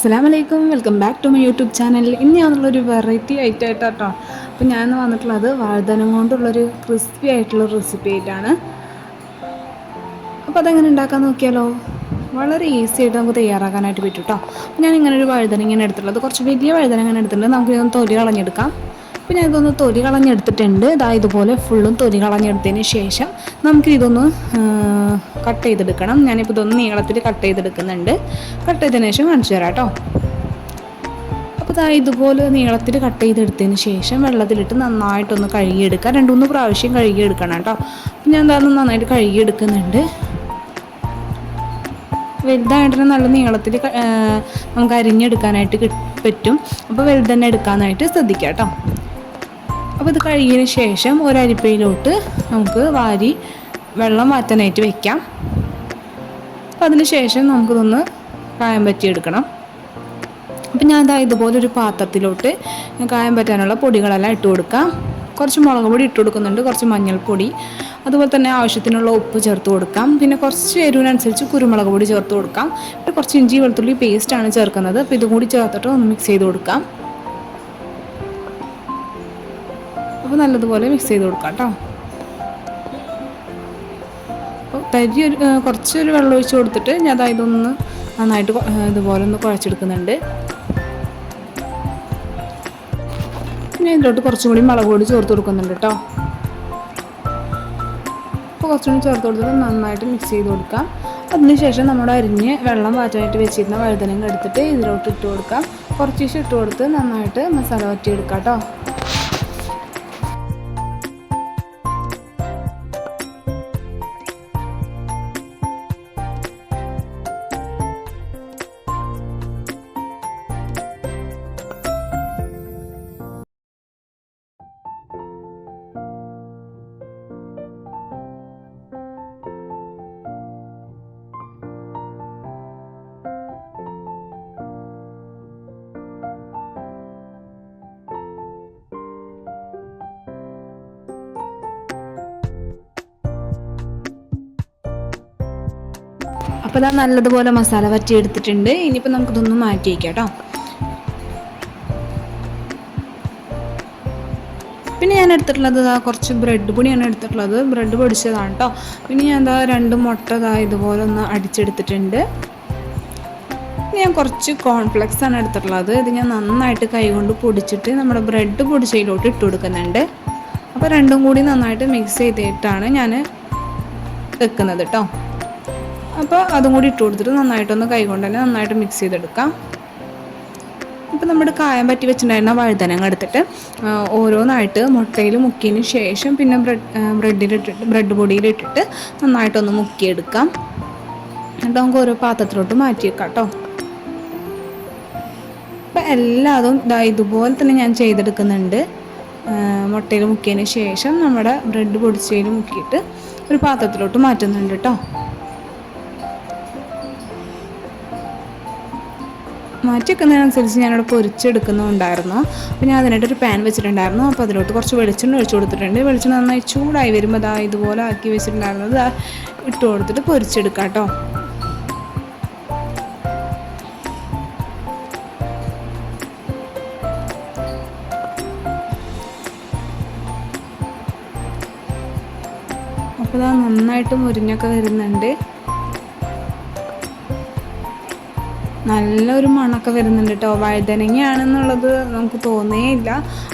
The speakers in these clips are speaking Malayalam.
അസ്സാം വലൈക്കും welcome back to my YouTube channel. ഇനി ഞാനുള്ളൊരു വെറൈറ്റി ഐറ്റം ആയിട്ടാട്ടോ അപ്പോൾ ഞാൻ വന്നിട്ടുള്ളത് വാഴധനം കൊണ്ടുള്ളൊരു ക്രിസ്പി ആയിട്ടുള്ള റെസിപ്പി ആയിട്ടാണ്. അപ്പോൾ അതെങ്ങനെ ഉണ്ടാക്കാൻ നോക്കിയാലോ? വളരെ ഈസി ആയിട്ട് നമുക്ക് തയ്യാറാക്കാനായിട്ട് പറ്റും കേട്ടോ ഞാൻ ഇങ്ങനെ ഒരു വഴുതന ഇങ്ങനെ എടുത്തിട്ടുള്ളത്. കുറച്ച് വലിയ വഴുതന ഇങ്ങനെ എടുത്തിട്ടുണ്ട്. നമുക്ക് തൊലി കളഞ്ഞെടുക്കാം. അപ്പോൾ ഞാൻ ഇതൊന്ന് തൊലി കളഞ്ഞെടുത്തിട്ടുണ്ട്. ഇതാ ഇതുപോലെ ഫുള്ളും തൊലി കളഞ്ഞെടുത്തതിന് ശേഷം നമുക്ക് ഇതൊന്ന് കട്ട് ചെയ്തെടുക്കണം. ഞാനിപ്പോൾ ഇതൊന്ന് നീളത്തിൽ കട്ട് ചെയ്തെടുക്കുന്നുണ്ട്. കട്ട് ചെയ്തതിന് ശേഷം കാണിച്ചു തരാം കേട്ടോ അപ്പോൾ ഇതാ ഇതുപോലെ നീളത്തിൽ കട്ട് ചെയ്തെടുത്തതിന് ശേഷം വെള്ളത്തിലിട്ട് നന്നായിട്ടൊന്ന് കഴുകിയെടുക്കുക രണ്ട് മൂന്ന് പ്രാവശ്യം കഴുകിയെടുക്കണം കേട്ടോ അപ്പം ഞാൻ എന്താണെന്ന് നന്നായിട്ട് കഴുകിയെടുക്കുന്നുണ്ട്. വലുതായിട്ട് നല്ല നീളത്തിൽ നമുക്ക് അരിഞ്ഞെടുക്കാനായിട്ട് പറ്റും. അപ്പോൾ വലുതന്നെ എടുക്കാനായിട്ട് ശ്രദ്ധിക്കാം കേട്ടോ അപ്പോൾ ഇത് കഴുകിയതിന് ശേഷം ഒരരിപ്പയിലോട്ട് നമുക്ക് വാരി വെള്ളം മാറ്റാനായിട്ട് വെക്കാം. അപ്പോൾ അതിന് ശേഷം നമുക്കിതൊന്ന് കായം പറ്റിയെടുക്കണം അപ്പം ഞാൻ ഇതാ ഇതുപോലെ ഒരു പാത്രത്തിലോട്ട് കായം പറ്റാനുള്ള പൊടികളെല്ലാം ഇട്ട് കൊടുക്കാം. കുറച്ച് മുളക് പൊടി ഇട്ട് കൊടുക്കുന്നുണ്ട് കുറച്ച് മഞ്ഞൾപ്പൊടി. അതുപോലെ തന്നെ ആവശ്യത്തിനുള്ള ഉപ്പ് ചേർത്ത് കൊടുക്കാം. പിന്നെ കുറച്ച് എരിവിനനുസരിച്ച് കുരുമുളക് പൊടി ചേർത്ത് കൊടുക്കാം. പിന്നെ കുറച്ച് ഇഞ്ചി വെളുത്തുള്ളി പേസ്റ്റാണ് ചേർക്കുന്നത്. അപ്പോൾ ഇതും കൂടി ചേർത്തിട്ട് ഒന്ന് മിക്സ് ചെയ്ത് കൊടുക്കാം. അപ്പോൾ നല്ലതുപോലെ മിക്സ് ചെയ്ത് കൊടുക്കാം കേട്ടോ. അപ്പോൾ തരി ഒരു കുറച്ചൊരു വെള്ളം ഒഴിച്ച് കൊടുത്തിട്ട് ഞാൻ അതാ ഇതൊന്ന് നന്നായിട്ട് ഇതുപോലെ ഒന്ന് കുഴച്ചെടുക്കുന്നുണ്ട്. പിന്നെ ഇതിലോട്ട് കുറച്ചും കൂടി മുളക് പൊടി ചേർത്ത് കൊടുക്കുന്നുണ്ട് കേട്ടോ. അപ്പോൾ കുറച്ചും കൂടി ചേർത്ത് കൊടുത്തിട്ട് നന്നായിട്ട് മിക്സ് ചെയ്ത് കൊടുക്കാം. അതിനുശേഷം നമ്മുടെ അരിഞ്ഞ് വെള്ളം വാറ്റാനായിട്ട് വെച്ചിരുന്ന വഴുതനങ്ങ എടുത്തിട്ട് ഇതിലോട്ട് ഇട്ട് കൊടുക്കാം. കുറച്ച് ഇട്ട് കൊടുത്ത് നന്നായിട്ട് മസാല വറ്റിയെടുക്കാം കേട്ടോ. അപ്പോൾ ഇതാ നല്ലതുപോലെ മസാല വറ്റി എടുത്തിട്ടുണ്ട്. ഇനിയിപ്പോൾ നമുക്കിതൊന്ന് മാറ്റി വയ്ക്കാം കേട്ടോ പിന്നെ ഞാൻ എടുത്തിട്ടുള്ളത് ഇതാ കുറച്ച് ബ്രെഡ് പൊടിയാണ് എടുത്തിട്ടുള്ളത്. ബ്രെഡ് പൊടിച്ചതാണ് കേട്ടോ പിന്നെ ഞാൻ എന്താ രണ്ട് മുട്ട ഇതാ ഇതുപോലെ ഒന്ന് അടിച്ചെടുത്തിട്ടുണ്ട്. ഞാൻ കുറച്ച് കോൺഫ്ലെക്സ് ആണ് എടുത്തിട്ടുള്ളത്. ഇത് ഞാൻ നന്നായിട്ട് കൈകൊണ്ട് പൊടിച്ചിട്ട് നമ്മുടെ ബ്രെഡ് പൊടിച്ചതിലോട്ട് ഇട്ട് കൊടുക്കുന്നുണ്ട്. അപ്പോൾ രണ്ടും കൂടി നന്നായിട്ട് മിക്സ് ചെയ്തിട്ടാണ് ഞാൻ വെക്കുന്നത് കേട്ടോ അപ്പോൾ അതും കൂടി ഇട്ട് കൊടുത്തിട്ട് നന്നായിട്ടൊന്ന് കൈകൊണ്ട് തന്നെ നന്നായിട്ട് മിക്സ് ചെയ്തെടുക്കാം. ഇപ്പോൾ നമ്മുടെ കായം പറ്റി വെച്ചിട്ടുണ്ടായിരുന്ന വഴുതനങ്ങ എടുത്തിട്ട് ഓരോന്നായിട്ട് മുട്ടയിൽ മുക്കിയതിന് ശേഷം പിന്നെ ബ്രെഡ് ബ്രെഡിലിട്ടിട്ട് ബ്രെഡ് പൊടിയിലിട്ടിട്ട് നന്നായിട്ടൊന്ന് മുക്കിയെടുക്കാം. എന്നിട്ട് നമുക്ക് ഓരോ പാത്രത്തിലോട്ട് മാറ്റി വെക്കാം കേട്ടോ അപ്പം എല്ലാതും ഇതാ ഇതുപോലെ തന്നെ ഞാൻ ചെയ്തെടുക്കുന്നുണ്ട്. മുട്ടയിൽ മുക്കിയതിന് ശേഷം നമ്മുടെ ബ്രെഡ് പൊടിച്ചതിൽ മുക്കിയിട്ട് ഒരു പാത്രത്തിലോട്ട് മാറ്റുന്നുണ്ട് കേട്ടോ മാറ്റി വെക്കുന്നതിനനുസരിച്ച് ഞാനിവിടെ പൊരിച്ചെടുക്കുന്നുണ്ടായിരുന്നു. അപ്പോൾ ഞാൻ അതിനായിട്ടൊരു പാൻ വെച്ചിട്ടുണ്ടായിരുന്നു. അപ്പോൾ അതിലോട്ട് കുറച്ച് വെളിച്ചെണ്ണ ഒഴിച്ചു കൊടുത്തിട്ടുണ്ട്. വെളിച്ചെണ്ണ നന്നായി ചൂടായി വരുമ്പോൾ അതാ ഇതുപോലെ ആക്കി വെച്ചിട്ടുണ്ടായിരുന്നത് ഇട്ട് കൊടുത്തിട്ട് പൊരിച്ചെടുക്കാം കേട്ടോ. അപ്പോൾ ഇതാ നന്നായിട്ട് മുരിഞ്ഞൊക്കെ വരുന്നുണ്ട്. നല്ലൊരു മണമൊക്കെ വരുന്നുണ്ട് കേട്ടോ വഴുതനങ്ങയാണെന്നുള്ളത് നമുക്ക് തോന്നേയില്ല.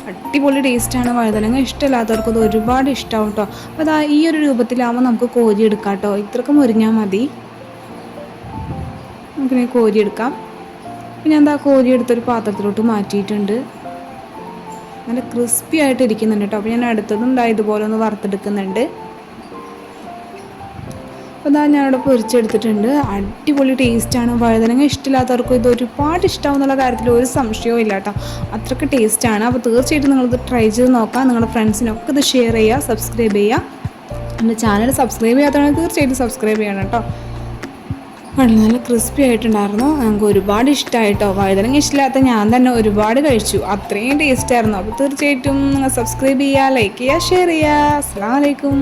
അടിപൊളി ടേസ്റ്റാണ് വഴുതനങ്ങ ഇഷ്ടമില്ലാത്തവർക്ക് അത് ഒരുപാട് ഇഷ്ടമാവും കേട്ടോ അപ്പോൾ അതാ ഈ ഒരു രൂപത്തിലാവുമ്പോൾ നമുക്ക് കോരിയെടുക്കാം കേട്ടോ ഇത്രക്ക് മുരിഞ്ഞാൽ മതി. നമുക്കിനി കോരിയെടുക്കാം പിന്നെ എന്താ കോരിയെടുത്തൊരു പാത്രത്തിലോട്ട് മാറ്റിയിട്ടുണ്ട്. നല്ല ക്രിസ്പി ആയിട്ട് ഇരിക്കുന്നുണ്ട് കേട്ടോ അപ്പോൾ ഞാൻ അടുത്തതും ഇതാ ഇതുപോലെ ഒന്ന് വറുത്തെടുക്കുന്നുണ്ട്. അപ്പോൾ ഇതാ ഞാനിവിടെ പൊരിച്ചെടുത്തിട്ടുണ്ട്. അടിപൊളി ടേസ്റ്റാണ്. വഴുതനങ്ങ ഇഷ്ടമില്ലാത്തവർക്കും ഇത് ഒരുപാട് ഇഷ്ടമാവും എന്നുള്ള കാര്യത്തിൽ ഒരു സംശയവും ഇല്ല കേട്ടോ അത്രയ്ക്ക് ടേസ്റ്റാണ്. അപ്പോൾ തീർച്ചയായിട്ടും നിങ്ങളിത് ട്രൈ ചെയ്ത് നോക്കാം. നിങ്ങളുടെ ഫ്രണ്ട്സിനൊക്കെ ഇത് ഷെയർ ചെയ്യുക സബ്സ്ക്രൈബ് ചെയ്യുക എന്റെ ചാനൽ സബ്സ്ക്രൈബ് ചെയ്യാത്തവരാണെങ്കിൽ തീർച്ചയായിട്ടും സബ്സ്ക്രൈബ് ചെയ്യണം കേട്ടോ വളരെ നല്ല ക്രിസ്പി ആയിട്ടുണ്ടായിരുന്നു. ഞങ്ങൾക്ക് ഒരുപാട് ഇഷ്ടമായിട്ടോ വഴുതനങ്ങ ഇഷ്ടമില്ലാത്ത ഞാൻ തന്നെ ഒരുപാട് കഴിച്ചു. അത്രയും ടേസ്റ്റ് ആയിരുന്നു അപ്പോൾ തീർച്ചയായിട്ടും നിങ്ങൾ സബ്സ്ക്രൈബ് ചെയ്യുക ലൈക്ക് ചെയ്യുക ഷെയർ ചെയ്യുക അസ്സാം വലൈക്കും